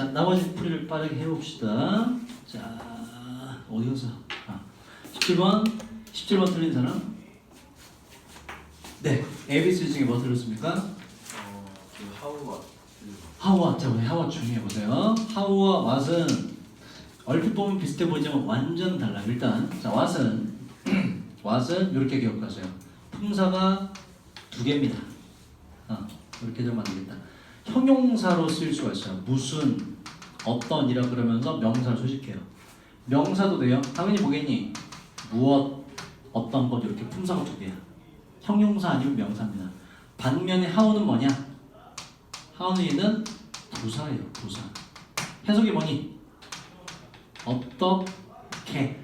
자, 나머지 풀이를 빠르게 해봅시다. 자, 어디 가서? 아, 17번, 17번 틀린 사람? 네, ABC 중에 뭐 틀렸습니까? 어, 그 하우와 하우와, 자, 우리 하우와 중요해 보세요. 하우와 왓은 얼핏 보면 비슷해 보이지만 완전 달라. 일단, 자, 왓은 왓은 이렇게 기억하세요. 품사가 두 개입니다. 어, 이렇게 안 되겠다. 형용사로 쓰일 수가 있어요. 무슨, 어떤이라 그러면서 명사를 수식해요. 명사도 돼요. 당연히 뭐겠니? 무엇, 어떤 것 이렇게 품사가 두 개야. 형용사 아니면 명사입니다. 반면에 하우는 뭐냐? 하우는 부사예요. 부사. 해석이 뭐니? 어떻게?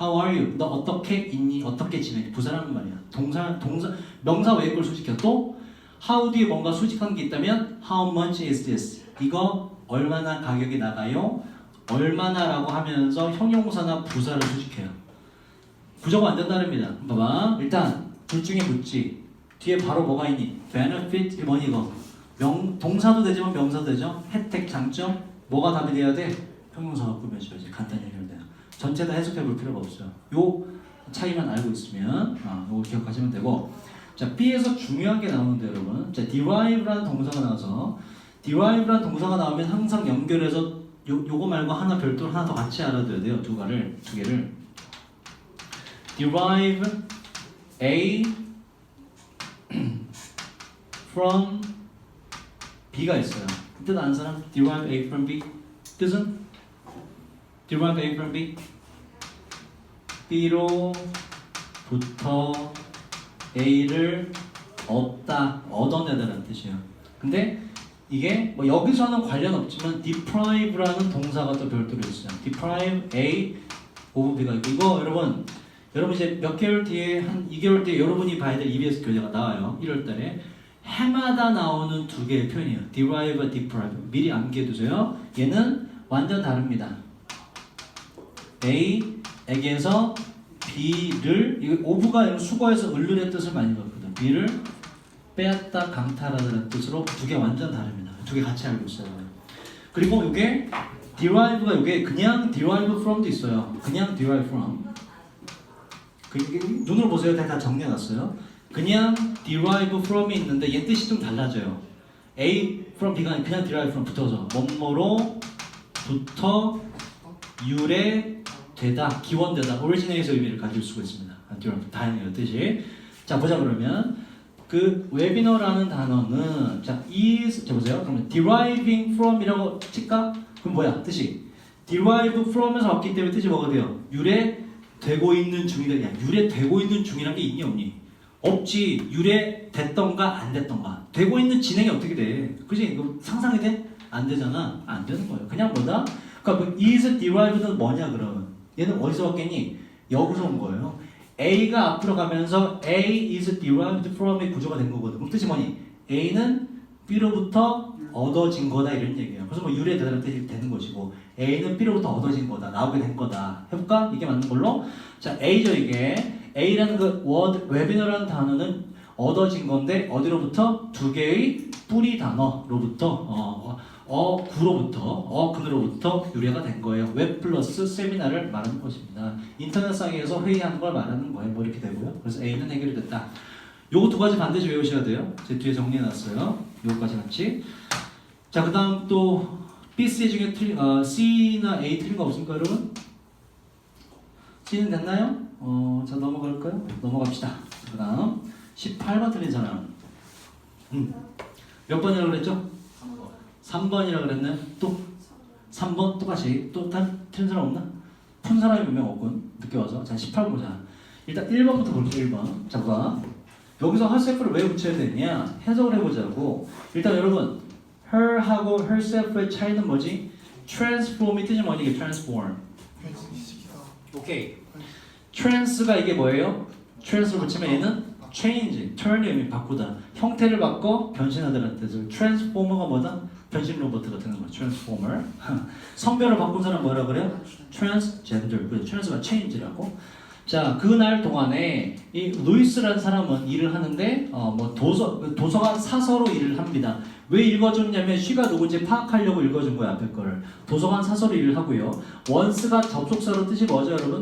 How are you? 너 어떻게 있니? 어떻게 지내니? 부사라는 말이야. 동사, 동사, 명사 외의 걸 수식해. 또 how 뒤에 뭔가 수직한 게 있다면 how much is this? 이거 얼마나 가격이 나가요? 얼마나라고 하면서 형용사나 부사를 수식해요. 부정은 안 된다릅니다. 봐봐. 일단 둘 중에 묻지. 뒤에 바로 뭐가 있니? benefit 이 뭐니 이거? 명 동사도 되지만 명사도 되죠. 혜택, 장점 뭐가 답이 돼야 돼? 형용사가 꾸며줘야지. 간단히 해결돼요. 전체 다 해석해 볼 필요가 없어요. 요 차이만 알고 있으면 아, 요거 기억하시면 되고 자 B에서 중요한 게 나오는데 여러분 자 derive라는 동사가 나와서 derive라는 동사가 나오면 항상 연결해서 요, 요거 말고 하나 별도로 하나 더 같이 알아둬야 돼요. 두 가를 두 개를 derive A from B가 있어요. 뜻 아는 사람? derive A from B 뜻은? derive A from B B로부터 A를 얻다, 얻어내다라는 뜻이에요. 근데 이게 뭐 여기서는 관련 없지만 deprive라는 동사가 또 별도로 있어요. deprive A of B가 있고 이거 여러분 여러분 이제 몇 개월 뒤에 한 2개월 뒤에 여러분이 봐야 될 EBS 교재가 나와요. 1월 달에 해마다 나오는 두 개의 표현이에요. derive, deprive. 미리 암기해 두세요. 얘는 완전 다릅니다. A에게서 B를 이거 오브가 수거해서 을르의 뜻을 많이 받거든. B를 빼앗다 강탈하다는 뜻으로 두 개 완전 다릅니다. 두 개 같이 알고 있어요. 그리고 이게 derive가 이게 그냥 derive from도 있어요. 그냥 derive from. 그 눈으로 보세요. 다, 다 정리해놨어요. 그냥 derive from이 있는데 얘 뜻이 좀 달라져요. A from B가 아니라 그냥 derive from 붙어서 뭐뭐로 부터 유래되다, 기원되다, 오리지네이서 의미를 가질 수가 있습니다. derive 다양해요 뜻이. 자 보자 그러면 그 웨비너라는 단어는 자자 보세요. 그러면 deriving from이라고 칠까? 그럼 뭐야 뜻이? derive from에서 왔기 때문에 뜻이 뭐가 돼요? 유래되고 있는 중이다. 야 유래되고 있는 중이란 게 있니 없니? 없지. 유래됐던가 안 됐던가. 되고 있는 진행이 어떻게 돼? 그지? 상상이 돼? 안 되잖아. 안 되는 거예요. 그냥 뭐다? 그러니까 그 is derived는 뭐냐 그러면 얘는 어디서 왔겠니? 여기서 온 거예요. A가 앞으로 가면서 A is derived from의 구조가 된 거거든. 그럼 뜻이 뭐니? A는 B로부터 얻어진 거다 이런 얘기예요. 그래서 뭐 유래되다는 뜻이 되는 것이고 A는 B로부터 얻어진 거다. 나오게 된 거다. 해볼까? 이게 맞는 걸로? 자, A죠 이게. A라는 그 word, 웨비너라는 단어는 얻어진 건데 어디로부터? 두 개의 뿌리 단어로부터 어, 어, 구로부터 어, 근으로부터 유래가 된 거예요. 웹 플러스 세미나를 말하는 것입니다. 인터넷상에서 회의하는 걸 말하는 거예요. 뭐 이렇게 되고요. 그래서 A는 해결이 됐다. 요거 두 가지 반드시 외우셔야 돼요. 제 뒤에 정리해놨어요. 요거까지 같이. 자, 그 다음 또 B, C 중에 틀린, 어, C나 A 틀린 거 없습니까, 여러분? C는 됐나요? 어, 자, 넘어갈까요? 넘어갑시다. 그 다음 18번 틀린 사람. 음. 몇 번이라고 그랬죠? 3번이라고 그랬나요? 또 3번 똑같이 또 다른 틀린 사람 없나? 푼 사람이 몇 명 없군 늦게 와서 자 18번 보자 일단 1번부터 볼게요 1번 자 봐. 여기서 herself를 왜 붙여야 되냐 해석을 해보자고 일단 여러분 her하고 herself의 차이는 뭐지? transform이 뜻이 뭐니 이게 transform 오케이 trans가 이게 뭐예요? trans를 붙이면 얘는 change, turn의 의미 바꾸다 형태를 바꿔 변신하다는 뜻을 transformer가 뭐다? 변신 로봇가 되는 거죠 transformer 성별을 바꾼 사람 뭐라 그래요? transgender 그래서 trans가 change라고 자 그날 동안에 이 루이스라는 사람은 일을 하는데 어 뭐 도서 도서관 사서로 일을 합니다 왜 읽어줬냐면 쉬가 누군지 파악하려고 읽어준 거야 앞에 거를. 도서관 사설을 일을 하고요. once가 접속사로 뜻이 뭐죠 여러분?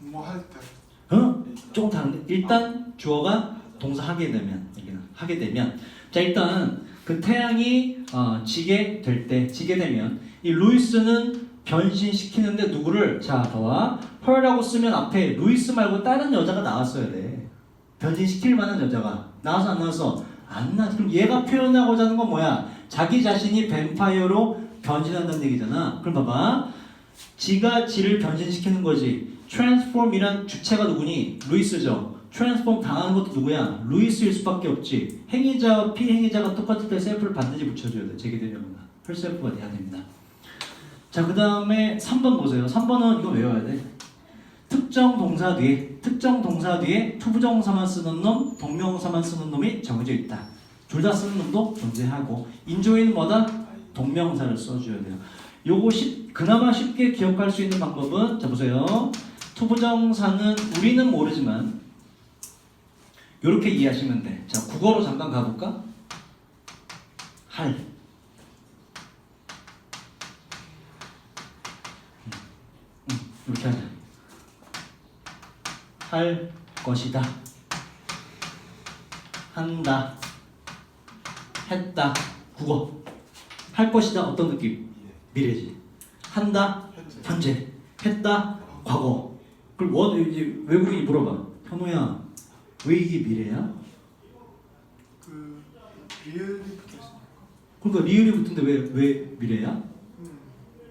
뭐 할 때. 어? 조금 다른데 일단 주어가 동사 하게 되면 여기는 하게 되면 자 일단 그 태양이 어, 지게 될 때 지게 되면 이 루이스는 변신시키는데 누구를 자 봐봐 펄이라고 쓰면 앞에 루이스 말고 다른 여자가 나왔어야 돼 변신시킬 만한 여자가 나와서 안 나왔어 안 나. 그럼 얘가 표현하고자 하는 건 뭐야 자기 자신이 뱀파이어로 변신한다는 얘기잖아 그럼 봐봐 지가 지를 변신시키는 거지. transform이란 주체가 누구니? 루이스죠. Transform 당하는 것도 누구야? 루이스일 수밖에 없지. 행위자와 피행위자가 똑같을 때 셀프를 반드시 붙여줘야 돼. 제기되면 펄셀프가 돼야 됩니다. 자, 그 다음에 3번 보세요. 3번은 이거 외워야 돼. 특정 동사 뒤에 특정 동사 뒤에 투부정사만 쓰는 놈, 동명사만 쓰는 놈이 정해져 있다. 둘 다 쓰는 놈도 존재하고 인조인 뭐다? 동명사를 써줘야 돼요. 요거 쉽, 그나마 쉽게 기억할 수 있는 방법은 자 보세요. 투부정사는 우리는 모르지만 이렇게 이해하시면 돼. 자 국어로 잠깐 가볼까? 할. 이렇게 하자. 할 것이다. 한다. 했다. 국어. 할 것이다. 어떤 느낌? 미래지. 한다. 현재. 했다. 과거. 그럼 원 이제 외국인이 물어봐. 현우야, 왜 이게 미래야? 그 붙어 있습니까? 그러니까 리을이 붙은데 왜 왜 미래야? 음.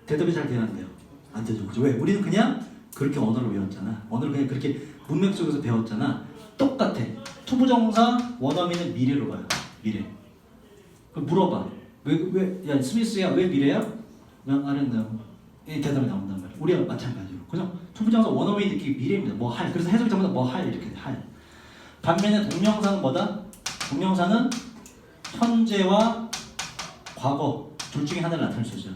대답이 잘 돼야 안 돼요. 안 되죠. 그죠? 왜? 우리는 그냥 그렇게 언어를 외웠잖아. 언어를 그냥 그렇게 문맥 속에서 배웠잖아. 똑같아. 투부정사 원어민은 미래로 가요. 미래. 그럼 물어봐. 왜, 왜, 야, 스미스야, 왜 미래야? 난 아련다요. 이 대답이 나온단 말이야. 우리가 마찬가지로. 그죠? 투부정사 원어민이 느끼기 미래입니다. 뭐 할. 그래서 해석이 전부 다뭐 할. 이렇게 돼. 할. 반면에 동명사는 뭐다? 동명사는 현재와 과거 둘 중에 하나를 나타낼 수 있어요.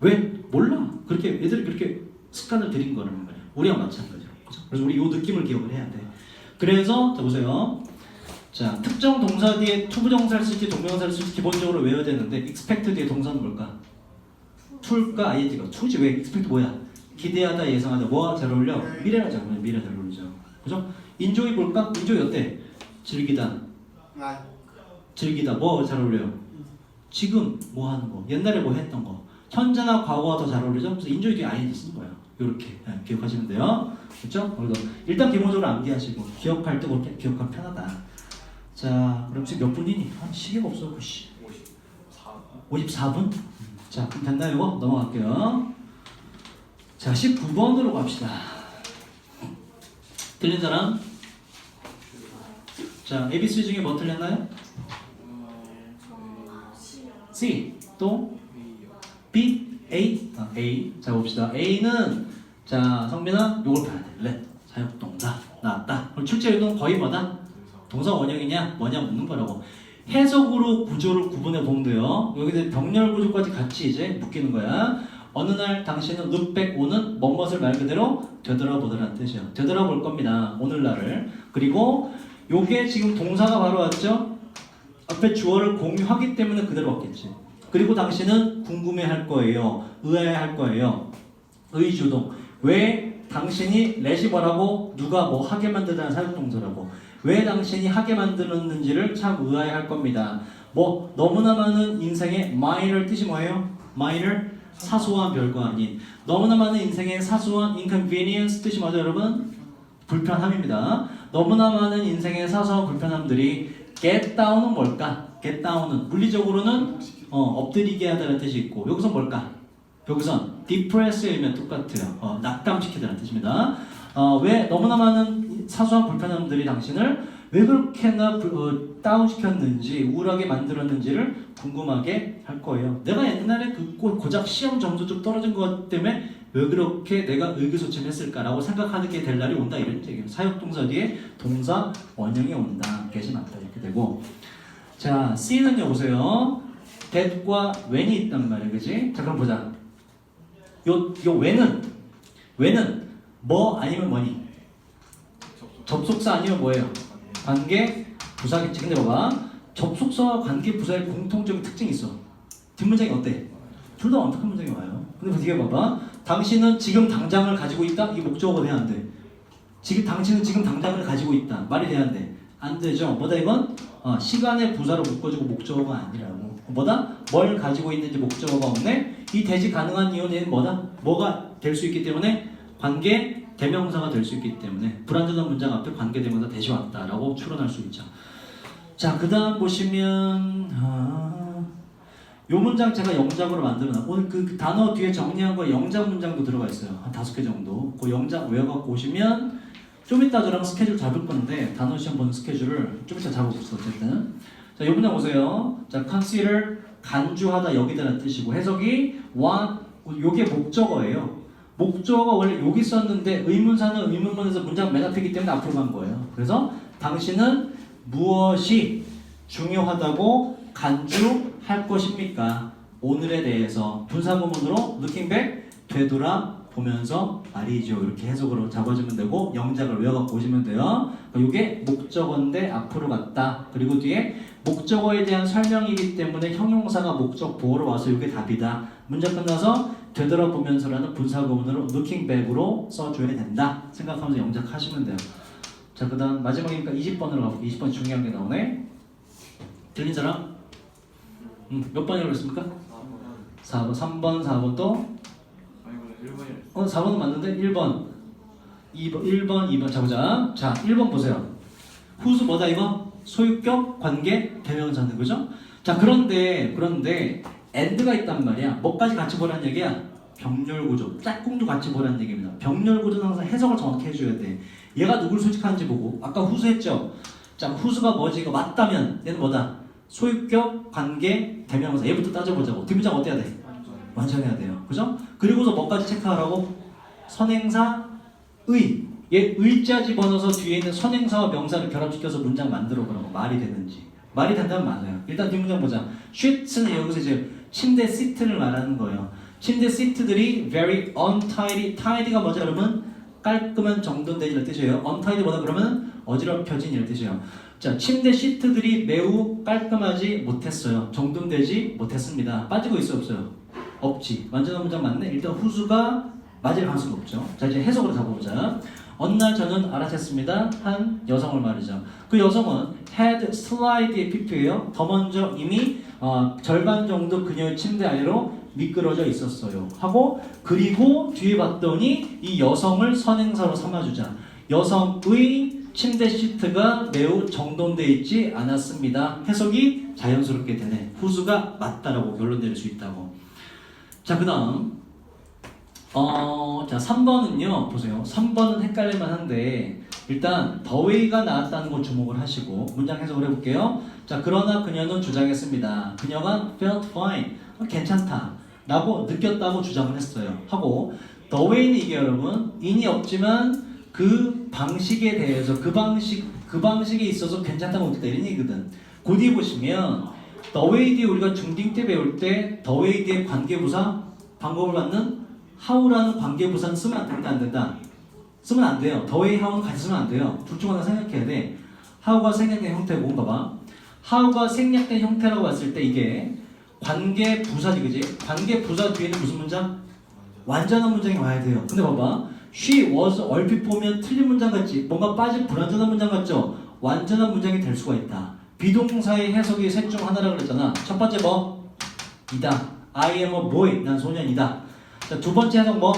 왜? 몰라. 그렇게 애들이 그렇게 습관을 들인 거라는 거예요. 우리와 마찬가지로. 그죠? 그래서 우리 이 느낌을 기억을 해야 돼. 그래서 자 보세요. 자 특정 동사 뒤에 투부 정사를 쓸지 동명사를 쓸지 기본적으로 외워야 되는데 expect 뒤에 동사는 뭘까? to가 ing가 to지 왜 expect 뭐야? 기대하다 예상하다 뭐가 잘 어울려? 미래가 잘 어울려 미래 잘 어울리죠. 그죠? 인조이 볼까? 인조이 어때? 즐기다 나 즐기다 뭐 잘 어울려요? 지금 뭐 하는 거 옛날에 뭐 했던 거 현재나 과거가 더 잘 어울리죠? 그래서 인조이 뒤에 ing 쓰는 거예요 이렇게 네, 기억하시면 돼요 그렇죠? 그래서 일단 기본적으로 암기하시고 기억할 때 그렇게 기억하면 편하다 자 그럼 지금 몇 분이니? 아, 시계가 없어 그 씨. 54 54분? 자 그럼 됐나요 이거? 넘어갈게요 자 19번으로 갑시다 틀린 사람? 자 ABC 중에 뭐 틀렸나요? C. 또? B A. 아, A. 자 봅시다. A는 자 성민아 요걸 봐야 돼. let 사역동사. 나왔다. 그럼 출제 유도는 거의 뭐다? 동사 원형이냐? 뭐냐? 묻는 거라고. 해석으로 구조를 구분해 보면 돼요. 여기서 병렬 구조까지 같이 이제 묶이는 거야 어느 날 당신은 back 오는 뭐뭇을 말 그대로 되돌아보더라는 뜻이에요 되돌아볼 겁니다 오늘날을 그리고 요게 지금 동사가 바로 왔죠 앞에 주어를 공유하기 때문에 그대로 왔겠지. 그리고 당신은 궁금해 할 거예요. 의아해 할 거예요. 의주동. 왜 당신이 뭐라고 누가 뭐 하게 만드다는 사용동사라고 왜 당신이 하게 만들었는지를 참 의아해 할 겁니다. 뭐 너무나 많은 인생의 minor 뜻이 뭐예요? minor 사소한 별거 아닌 너무나 많은 인생의 사소한 inconvenience 뜻이 뭐죠 여러분? 불편함입니다. 너무나 많은 인생의 사소한 불편함들이 get down은 뭘까? get down은 물리적으로는 어, 엎드리게 하다는 뜻이 있고 여기서 뭘까? 여기선 depress이면 똑같아요. 어, 낙담시키다는 뜻입니다. 어, 왜 너무나 많은 사소한 불편함들이 당신을 왜 그렇게나 불- 어, 다운시켰는지 우울하게 만들었는지를 궁금하게 할 거예요. 내가 옛날에 그 고- 고작 시험 점수 좀 떨어진 것 때문에 왜 그렇게 내가 의기소침을 했을까라고 생각하는 게 될 날이 온다 이런 얘기예요. 사역동사 뒤에 동사 원형이 온다. get이 맞다 이렇게 되고 자 C는요 보세요. that과 when이 있단 말이에요. 그지? 자 그럼 보자. 요, 요 when은 when은 뭐 아니면 뭐니? 접속사 아니면 뭐예요? 관계 부사겠지. 근데 봐봐. 접속사와 관계 부사의 공통적인 특징이 있어. 뒷문장이 어때? 둘 다 완벽한 문장이 와요. 근데 뒤에 봐봐. 당신은 지금 당장을 가지고 있다? 이 목적어가 돼야 안 돼. 지금 당신은 지금 당장을 가지고 있다. 말이 돼야 안 돼. 안 되죠. 뭐다 이건? 어, 시간의 부사로 묶어주고 목적어가 아니라고. 뭐다? 뭘 가지고 있는지 목적어가 없네. 이 대지 가능한 이유는 뭐다? 뭐가 될 수 있기 때문에 관계 대명사가 될 수 있기 때문에 불완전한 문장 앞에 관계 대명사 대시 왔다라고 추론할 수 있죠. 자, 그 다음 보시면 아, 요 문장 제가 영작으로 만들어놨. 오늘 그, 그 단어 뒤에 정리한 거 영작 문장도 들어가 있어요. 한 다섯 개 정도. 그 영작 외워갖고 오시면 좀 이따 저랑 스케줄 잡을 건데 단어 시험 보는 스케줄을 좀 이따 잡아봅시다. 어쨌든 자, 요 문장 보세요. 자, consider 간주하다 여기다라는 뜻이고 해석이 want 요게 목적어예요. 목적어가 원래 여기 썼는데 의문사는 의문문에서 문장 맨 앞이기 때문에 앞으로 간 거예요. 그래서 당신은 무엇이 중요하다고 간주할 것입니까? 오늘에 대해서 분사구문으로 looking back 되돌아 보면서 말이죠. 이렇게 해석으로 잡아주면 되고 영작을 외워갖고 오시면 돼요. 이게 목적어인데 앞으로 갔다. 그리고 뒤에 목적어에 대한 설명이기 때문에 형용사가 목적 보호로 와서 이게 답이다. 문장 끝나서 되돌아보면서라는 분사구문으로 looking back으로 써줘야 된다. 생각하면서 영작하시면 돼요. 자, 그 다음 마지막이니까 20번으로 가볼게요. 20번 중요한 게 나오네. 들린 사람? 음, 몇 번이라고 그랬습니까? 4번, 3번, 4번 또? 아니 이거 1번이 어, 4번은 맞는데 1번, 2번, 1번, 2번 자 보자. 자, 1번 보세요. 후수 뭐다 이거? 소유격, 관계, 대명사는 그죠? 자, 그런데 그런데 and가 있단 말이야. 뭐까지 같이 보라는 얘기야? 병렬 구조, 짝꿍도 같이 보라는 얘기입니다. 병렬 구조는 항상 해석을 정확히 해줘야 돼. 얘가 누굴 수직하는지 보고 아까 후수했죠. 자, 후수가 뭐지? 이거 맞다면 얘는 뭐다? 소유격, 관계, 대명사. 얘부터 따져보자고. 뒷문장 어때야 돼? 완성해야 돼요. 그죠? 그리고서 뭐까지 체크하라고? 선행사, 의. 얘 의자 집어넣어서 뒤에 있는 선행사와 명사를 결합시켜서 문장 만들어 보라고 말이 되는지. 말이 된다면 맞아요. 일단 뒷문장 보자. sheets는 여기서 이제 침대 시트를 말하는 거예요. 침대 시트들이 very untidy, tidy가 뭐죠 여러분? 깔끔한 정돈되지는 뜻이에요. untidy 뭐다 그러면 어지럽혀진 이런 뜻이에요. 자, 침대 시트들이 매우 깔끔하지 못했어요. 정돈되지 못했습니다. 빠지고 있어 없어요? 없지. 완전한 문장 맞네. 일단 후수가 맞을 가능성이 없죠. 자 이제 해석으로 잡아보자. 어느 날 저는 알아챘습니다. 한 여성을 말이죠. 그 여성은 had slide의 피프예요. 더 먼저 이미 어, 절반 정도 그녀의 침대 아래로 미끄러져 있었어요. 하고 그리고 뒤에 봤더니 이 여성을 선행사로 삼아주자. 여성의 침대 시트가 매우 정돈돼 있지 않았습니다. 해석이 자연스럽게 되네. 후수가 맞다라고 결론 내릴 수 있다고. 자, 그 다음. 어, 자, 3번은요, 보세요. 3번은 헷갈릴만 한데, 일단, 더웨이가 나왔다는 걸 주목을 하시고, 문장 해석을 해볼게요. 자, 그러나 그녀는 주장했습니다. 그녀가 felt fine. 어, 괜찮다. 라고 느꼈다고 주장을 했어요. 하고, 더웨이는 이게 여러분, 인이 없지만, 그 방식에 대해서, 그 방식, 그 방식에 있어서 괜찮다고 느꼈다. 이런 얘기거든. 그 뒤에 보시면, 더웨이 뒤에 우리가 중딩 때 배울 때, 더웨이 뒤에 관계부사, 방법을 받는 how라는 관계부사는 쓰면 안 된다 안 된다 쓰면 안 돼요. 더웨이 how는 같이 쓰면 안 돼요. 둘 중 하나 생략해야 돼. how가 생략된 형태고 뭔가 봐. how가 생략된 형태라고 봤을 때 이게 관계 부사지 그지? 관계 부사 뒤에는 무슨 문장? 완전한 문장이 와야 돼요. 근데 봐봐. She was 얼핏 보면 틀린 문장 같지? 뭔가 빠진 불완전한 문장 같죠? 완전한 문장이 될 수가 있다. 비동사의 해석이 셋 중 하나라고 그랬잖아. 첫 번째 뭐? 이다. I am a boy. 난 소년이다. 자, 두 번째 해석 뭐?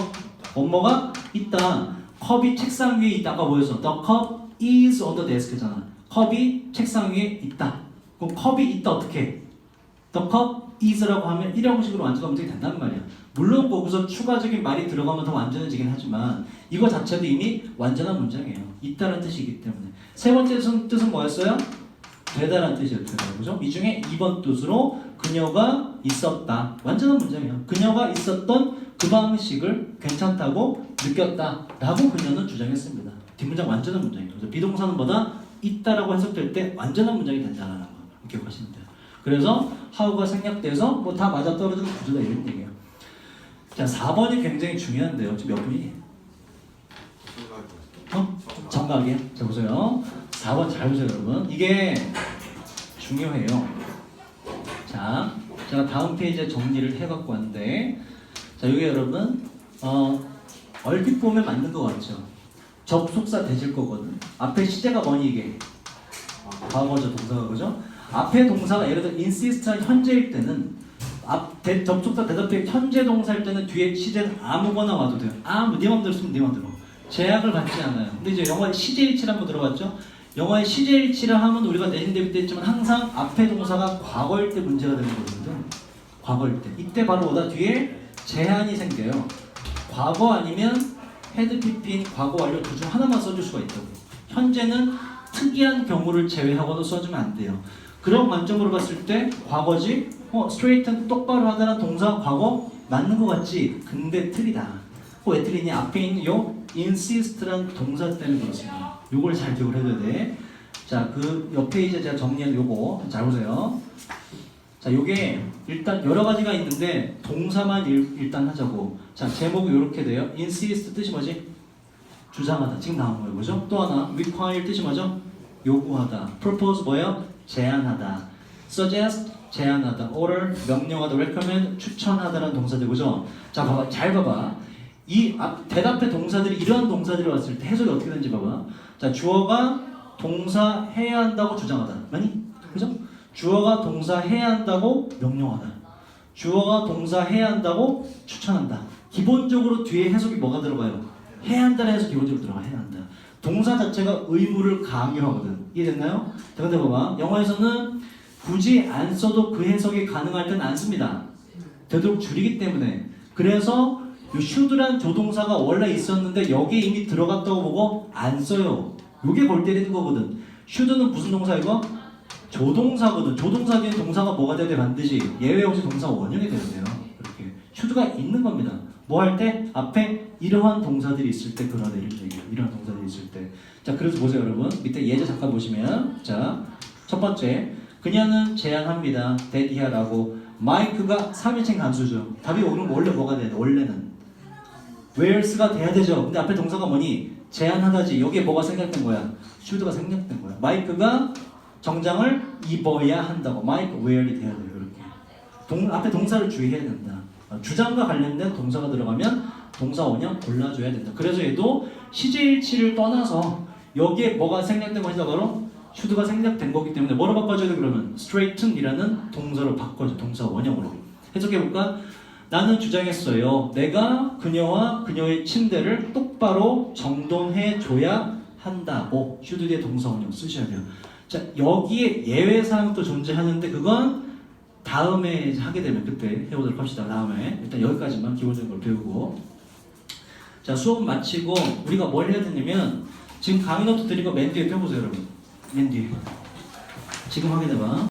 뭐뭐가 있다. 컵이 책상 위에 있다. 아까 뭐였어? The cup is on the desk잖아. 컵이 책상 위에 있다. 그럼 컵이 있다 어떻게? The cup is라고 하면 이런 식으로 완전한 문장이 된단 말이야. 물론 거기서 추가적인 말이 들어가면 더 완전해지긴 하지만 이거 자체도 이미 완전한 문장이에요. 있다는 뜻이기 때문에. 세 번째 뜻은, 뭐였어요? 되다라는 뜻이었어요. 그죠? 이 중에 2번 뜻으로 그녀가 있었다. 완전한 문장이에요. 그녀가 있었던 그 방식을 괜찮다고 느꼈다라고 그녀는 주장했습니다. 뒷문장 완전한 문장이에요. 뭐다? 있다라고 해석될 때 완전한 문장이 된다는 거 기억하시면 돼요. 그래서 how가 생략돼서 뭐 다 맞아 떨어지는 구조다 이런 얘기예요. 자, 4번이 굉장히 중요한데요. 지금 몇 분이? 어? 정각이에요. 자 보세요. 4번 잘 보세요, 여러분. 이게 중요해요. 자, 제가 다음 페이지에 정리를 해갖고 왔는데, 자, 여기 여러분, 어, 얼핏 보면 맞는 것 같죠? 접속사 되질 거거든. 앞에 시제가 뭐니 이게? 과거죠, 동사가 그죠? 앞에 동사가 예를 들어 insist한 현재일 때는 앞 대, 접속사 대답해 현재 동사일 때는 뒤에 시제는 아무거나 와도 돼요. 아무 네 맘대로 쓰면 네 맘대로. 제약을 받지 않아요. 근데 이제 영어에 시제일치를 한번 들어봤죠? 영어에 시제일치를 하면 우리가 내신 대비 때 했지만 항상 앞에 동사가 과거일 때 문제가 되는 거거든. 과거일 때. 이때 바로 오다 뒤에 제한이 생겨요. 과거 아니면 헤드 PP인 과거 완료 둘 중 하나만 써줄 수가 있다고. 현재는 특이한 경우를 제외하고는 써주면 안 돼요. 그런 관점으로 봤을 때 과거지, 어 스트레이트 똑바로 하다는 동사 과거 맞는 것 같지? 근데 틀리다. 어, 왜 틀리냐? 앞에 있는 요 insist란 동사 때문에 그렇습니다. 요걸 잘 기억을 해둬야 돼. 자, 그 옆에 이제 제가 정리한 요거 잘 보세요. 자, 요게 일단 여러 가지가 있는데 동사만 일, 일단 하자고. 자, 제목이 이렇게 돼요. insist 뜻이 뭐지? 주장하다. 지금 나온 거예요. 그죠? 또 하나 require 뜻이 뭐죠? 요구하다. propose 뭐예요? 제안하다. suggest 제안하다. order 명령하다. recommend 추천하다라는 동사들 그죠? 자, 봐봐. 잘 봐봐. 이 앞, 대답의 동사들이 이러한 동사들이 왔을 때 해석이 어떻게 되는지 봐봐. 자, 주어가 동사 해야 한다고 주장하다. 맞니? 그죠? 주어가 동사 해야 한다고 명령하다. 주어가 동사 해야 한다고 추천한다. 기본적으로 뒤에 해석이 뭐가 들어가요? 해야 한다는 해석 기본적으로 들어가 해야 한다. 동사 자체가 의무를 강요하거든. 이해됐나요? 자, 근데 봐봐. 영어에서는 굳이 안 써도 그 해석이 가능할 땐 안 씁니다. 되도록 줄이기 때문에. 그래서 이 should란 조동사가 원래 있었는데 여기에 이미 들어갔다고 보고 안 써요. 요게 골 때리는 거거든. should는 무슨 동사이고? 조동사거든. 조동사 뒤에 동사가 뭐가 돼야 돼? 반드시 예외 없이 동사 원형이 돼야 돼요. 이렇게 should가 있는 겁니다. 뭐 할 때? 앞에 이러한 동사들이 있을 때 그러네 이런 얘기예요. 이러한 동사들이 있을 때. 자, 그래서 보세요, 여러분. 밑에 예제 잠깐 보시면 자, 첫 번째. 그녀는 제안합니다. 대디하라고. 마이크가 3인칭 단수죠. 답이 오늘 원래 뭐가 돼야 돼? 원래는 where's가 돼야 되죠. 근데 앞에 동사가 뭐니? 제안하다지. 여기에 뭐가 생략된 거야? should가 생략된 거야. 마이크가 정장을 입어야 한다고. 마이크 wear이 돼야 돼요. 이렇게. 동, 앞에 동사를 주의해야 된다. 어, 주장과 관련된 동사가 들어가면 동사 원형 골라줘야 된다. 그래서 얘도 시제일치를 떠나서 여기에 뭐가 생략된 것이다 바로 should가 생략된 거기 때문에 뭐로 바꿔줘야 돼 그러면 straighthen이라는 동사로 바꿔줘 동사 원형으로 해석해볼까? 나는 주장했어요. 내가 그녀와 그녀의 침대를 똑바로 정돈해 줘야 한다고 뒤에 동사 원형 쓰셔야 돼요. 자 여기에 예외 사항도 존재하는데 그건 다음에 하게 되면 그때 해보도록 합시다. 다음에. 일단 여기까지만 기본적인 걸 배우고. 자 수업 마치고 우리가 뭘 해야 되냐면 지금 강의 노트 드린 거맨 뒤에 펴보세요 여러분. 맨 뒤에. 지금 확인해봐